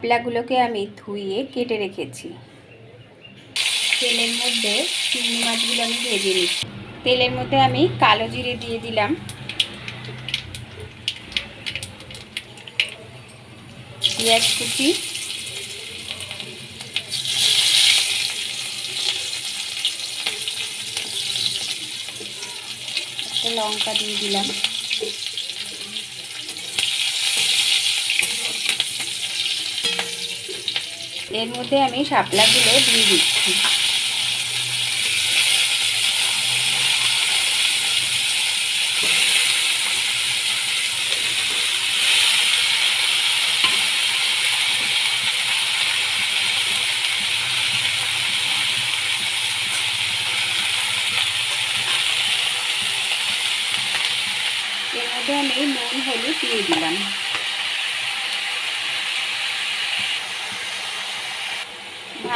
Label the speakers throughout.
Speaker 1: শাপলাগুলোকে আমি ধুইয়ে কেটে রেখেছি। তেলের মধ্যে চিংড়ি মাছগুলো আমি ভেজে নিচ্ছি। তেলের মধ্যে আমি কালো জিরে দিয়ে দিলাম। পেঁয়াজ কুচি। লঙ্কা দিয়ে দিলাম। এর মধ্যে আমি শাপলাগুলো দিয়ে দিচ্ছি। এর মধ্যে আমি নুন হলুদ দিয়ে দিলাম।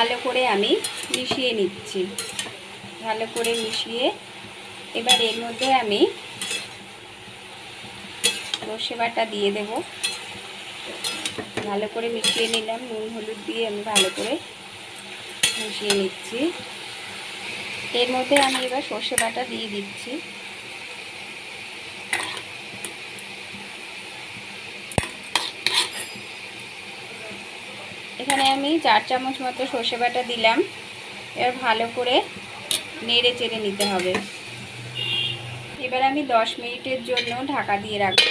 Speaker 1: ভালো করে আমি মিশিয়ে নিচ্ছি। ভালো করে মিশিয়ে এবার এর মধ্যে আমি সর্ষে বাটা দিয়ে দেব। ভালো করে মিশিয়ে নিলাম, নুন, হলুদ দিয়ে আমি ভালো করে মিশিয়ে নিচ্ছি। এর মধ্যে আমি এবার সর্ষে বাটা দিয়ে দিচ্ছি। এখানে আমি চার চামচ মতো সর্ষে বাটা দিলাম। এবার ভালো করে নেড়ে চেড়ে নিতে হবে। এবার আমি দশ মিনিটের জন্য ঢাকা দিয়ে রাখব।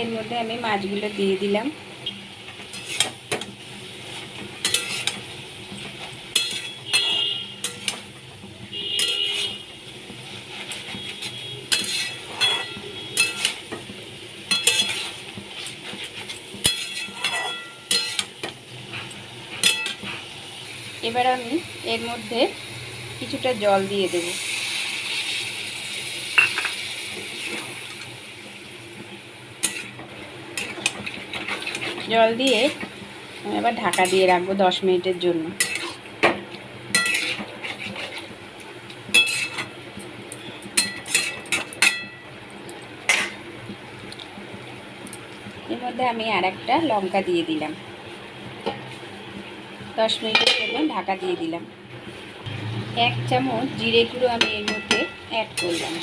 Speaker 1: এর মধ্যে আমি মাছগুলো দিয়ে দিলাম। এবার আমি এর মধ্যে কিছুটা জল দিয়ে দেব। জল দিয়ে আমি এবার ঢাকা দিয়ে রাখব দশ মিনিটের জন্য। এর মধ্যে আমি আর একটা লঙ্কা দিয়ে দিলাম। দশ মিনিটের জন্য ঢাকা দিয়ে দিলাম। এক চামচ জিরে গুঁড়ো আমি এর মধ্যে অ্যাড করলাম।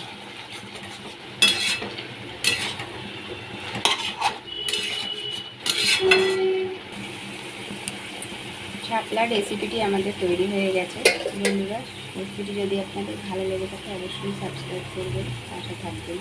Speaker 1: শাপলা রেসিপিটি আমাদের তৈরি হয়ে গেছে। বন্ধুরা রেসিপিটি যদি আপনাদের ভালো লেগে থাকে, অবশ্যই সাবস্ক্রাইব করবেন, পাশে থাকবেন।